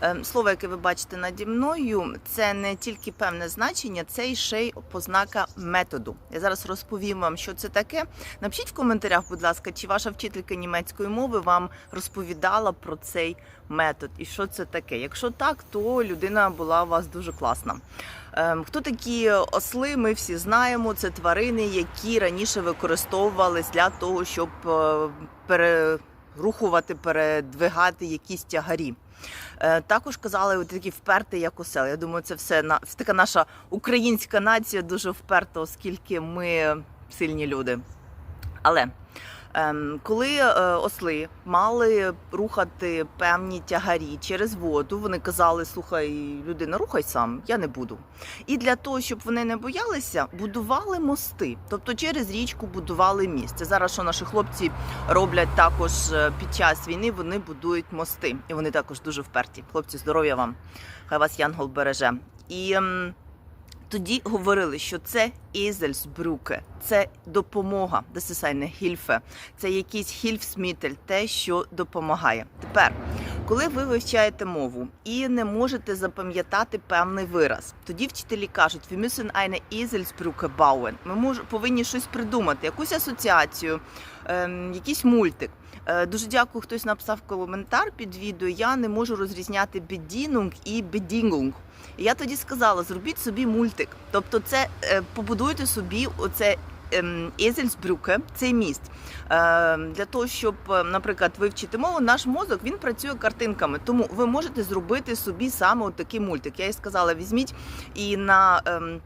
Ем, Слово, яке ви бачите наді мною, це не тільки певне значення, це і ще й познака методу. Я зараз розповім вам, що це таке. Напишіть в коментарях, будь ласка, чи ваша вчителька німецької мови вам розповідала про цей метод і що це таке. Якщо так, то людина була у вас дуже класна. Ем, Хто такі осли? Ми всі знаємо. Це тварини, які раніше використовувались для того, щоб е, перерухувати, передвигати якісь тягарі. Е, Також казали, от такі вперті, як осел. Я думаю, це все на така наша українська нація дуже вперта, оскільки ми сильні люди. Але коли е, осли мали рухати певні тягарі через воду, вони казали: слухай, людина, рухай сам, я не буду. І для того, щоб вони не боялися, будували мости, тобто через річку будували міст. Це зараз, що наші хлопці роблять також е, під час війни, вони будують мости, і вони також дуже вперті. Хлопці, здоров'я вам! Хай вас Янгол береже. І ем, тоді говорили, що це Ізельсбруке, це допомога, десисайне eine це якийсь хільфсмітель, те, що допомагає. Тепер, коли ви вивчаєте мову і не можете запам'ятати певний вираз, тоді вчителі кажуть, wir müssen eine Eselsbrücke bauen. Ми мож, повинні щось придумати, якусь асоціацію, ем, якийсь мультик. Е, Дуже дякую, хтось написав коментар під відео. Я не можу розрізняти бедінунг і бедінгунг. Я тоді сказала: зробіть собі мультик. Тобто, це е, побудуйте собі оце. Ем, Езельсбрюке, цей міст Е, для того, щоб, е, наприклад, вивчити мову, наш мозок він працює картинками. Тому ви можете зробити собі саме от такий мультик. Я і сказала, візьміть і на ем,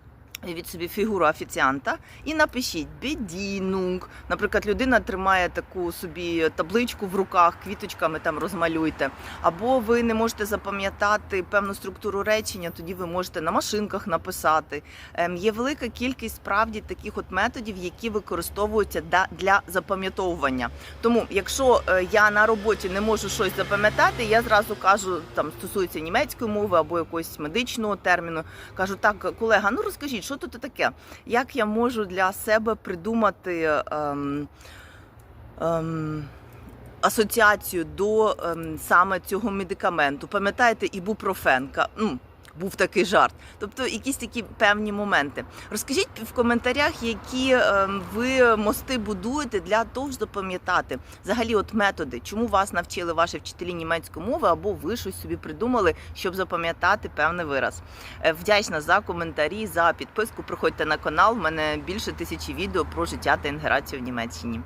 від собі фігуру офіціанта і напишіть бедінунг. Наприклад, людина тримає таку собі табличку в руках, квіточками там розмалюйте. Або ви не можете запам'ятати певну структуру речення, тоді ви можете на машинках написати. Ем, Є велика кількість справді таких от методів, які використовуються для запам'ятовування. Тому, якщо е, я на роботі не можу щось запам'ятати, я зразу кажу, там стосується німецької мови або якогось медичного терміну. Кажу, так, колега, ну розкажіть, що тут таке? Як я можу для себе придумати ем, ем, асоціацію до ем, саме цього медикаменту? Пам'ятаєте, ібупрофенка? Ну, був такий жарт. Тобто якісь такі певні моменти. Розкажіть в коментарях, які ем, ви мости будуєте для того, щоб запам'ятати взагалі от методи, чому вас навчили ваші вчителі німецької мови, або ви щось собі придумали, щоб запам'ятати певний вираз. Е, Вдячна за коментарі, за підписку. Приходьте на канал. У мене більше тисячі відео про життя та інтеграцію в Німеччині.